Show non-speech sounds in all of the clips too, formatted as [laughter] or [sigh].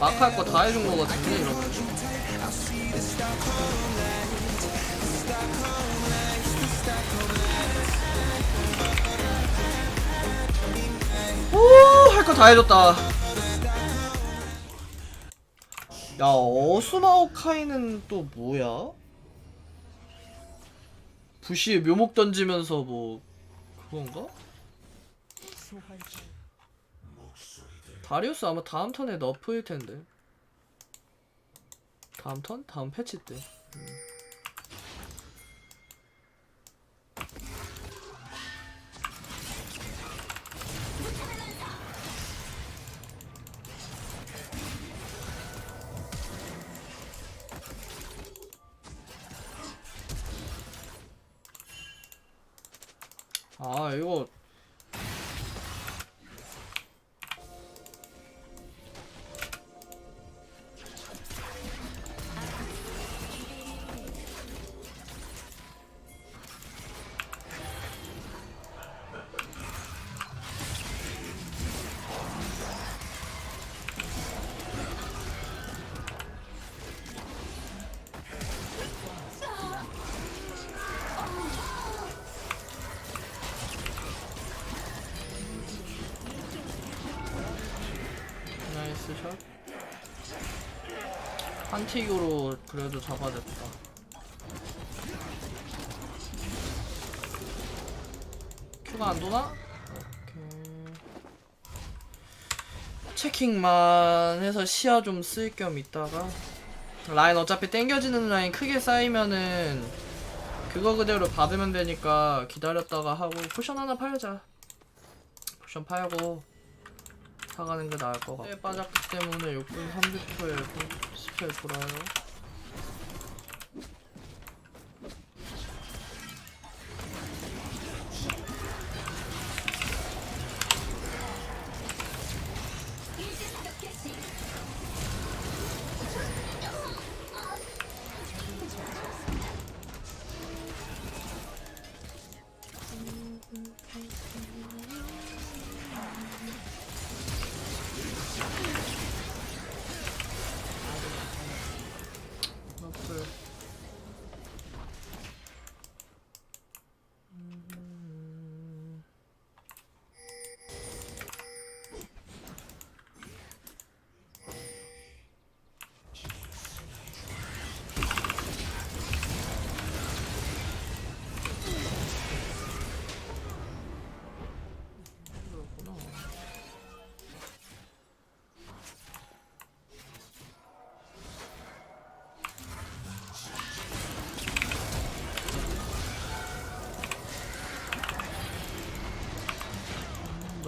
마크 할거다 해준 거 같은데 이러면 오할 거 다 해줬다 야 어스마오카이는 또 뭐야? 부시에 묘목 던지면서 뭐 그건가? 다리우스 아마 다음 턴에 너프일 텐데. 다음 턴? 다음 패치 때. 음. 아 이거 한틱으로 그래도 잡아냈다. 큐가 안 도나? 체킹만 해서 시야 좀 쓸 겸 있다가 라인 어차피 땡겨지는 라인 크게 쌓이면은 그거 그대로 받으면 되니까 기다렸다가 하고 포션 하나 팔자. 포션 팔고 사가는 게 나을 것 같고 에 빠졌기 때문에 6분 30초에 스펠 돌아요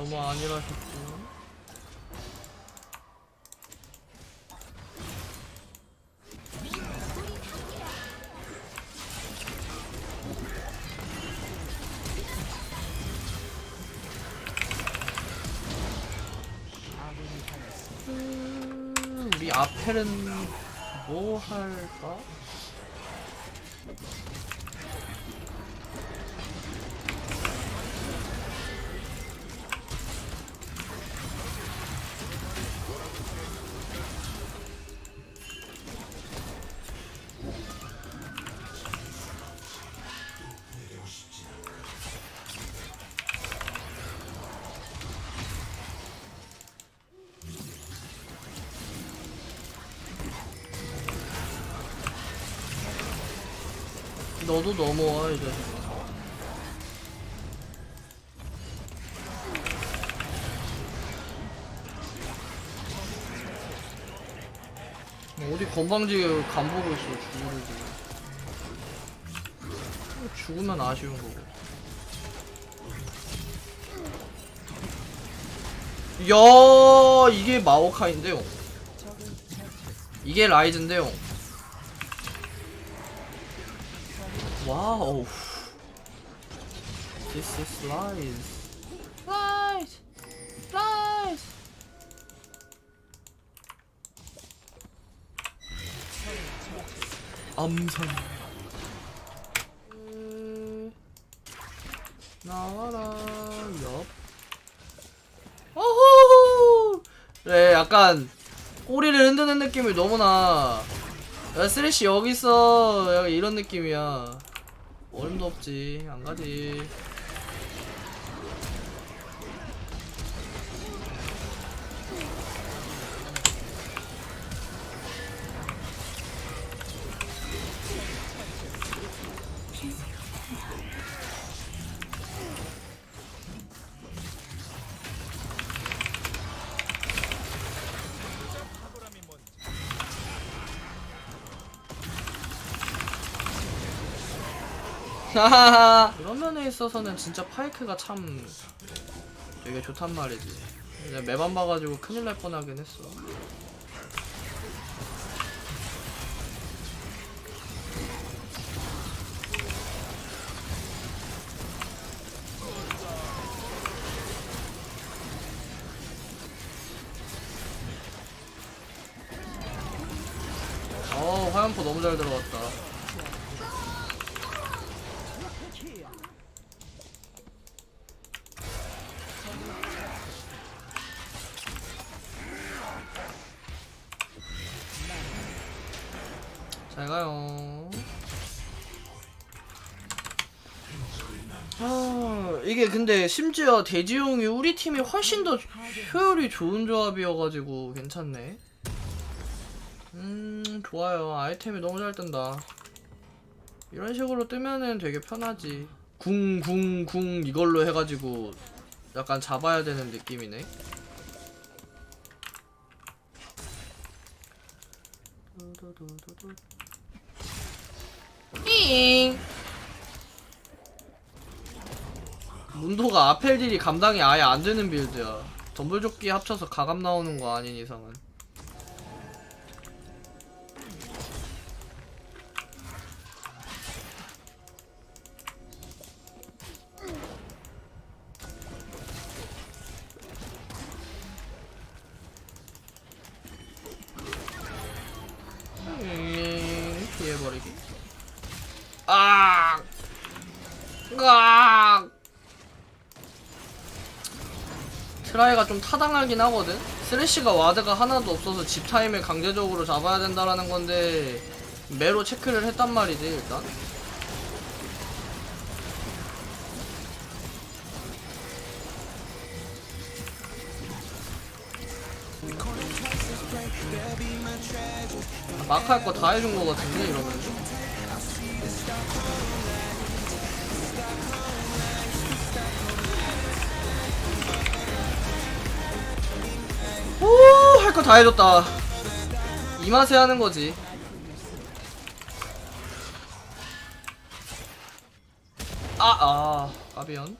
너무 안일하셨고 음, 우리 아펠은 뭐 할까? 너도 넘어와 이제. 어디 건방지게 간 보고 있어 죽으려고. 죽으면 아쉬운 거고. 야 이게 마오카인데요. 이게 라이즈인데요 와우. This is lies Lies Lies 암살 음, 나와라. 옆 어호 그래 약간 꼬리를 흔드는 느낌이 너무나. 야 쓰레쉬 여기 있어. 약간 이런 느낌이야 얼음도 없지. 안 가지 하하하 [laughs] 그런 면에 있어서는 진짜 파이크가 참 되게 좋단 말이지. 이제 매번 봐가지고 큰일 날 뻔하긴 했어. 어 화염포 너무 잘 들어갔다 잘 가요. 아, 이게 근데 심지어 대지용이 우리 팀이 훨씬 더 효율이 좋은 조합이어가지고 괜찮네. 음, 좋아요. 아이템이 너무 잘 뜬다. 이런 식으로 뜨면은 되게 편하지. 궁, 궁, 궁 이걸로 해가지고 약간 잡아야 되는 느낌이네. 삥 문도가 아펠 딜이 감당이 아예 안 되는 빌드야. 덤블조끼 합쳐서 가감 나오는 거 아닌 이상은. 음, 피해버리기. 아! 으 트라이가 좀 타당하긴 하거든? 쓰레쉬가 와드가 하나도 없어서 집 타임을 강제적으로 잡아야 된다라는 건데 매로 체크를 했단 말이지 일단. 막할거 다 해준 거 같은데 이러면 오, 할 거 다 해줬다. 이 맛에 하는 거지. 아, 아, 까비언.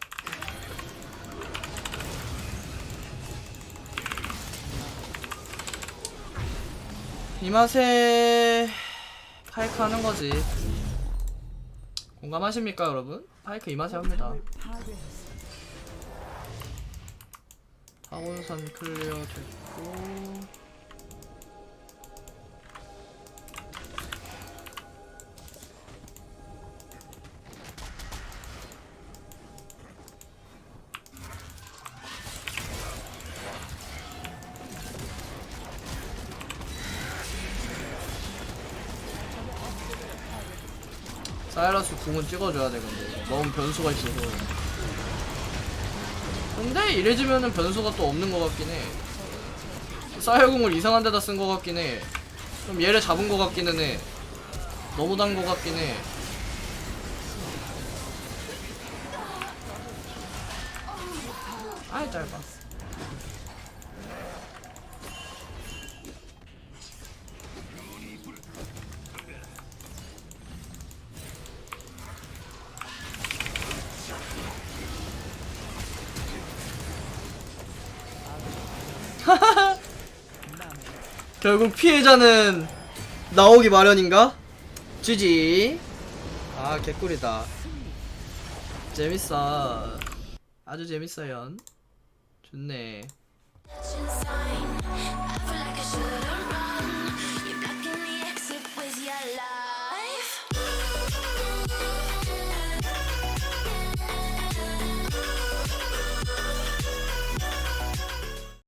이 맛에 파이크 하는 거지. 공감하십니까, 여러분? 파이크 이 맛에 합니다. 타곤산 클리어 됐고. 사이러스 궁은 찍어줘야 돼 근데. 너무 변수가 있어서 근데 이래지면은 변수가 또 없는 것 같긴 해. 사이어궁을 이상한 데다 쓴 것 같긴 해. 좀 얘를 잡은 것 같기는 해. 너무 단 것 같긴 해. 아이 짧아. [laughs] 결국 피해자는 나오기 마련인가? GG 아 개꿀이다. 재밌어. 아주 재밌어요 좋네.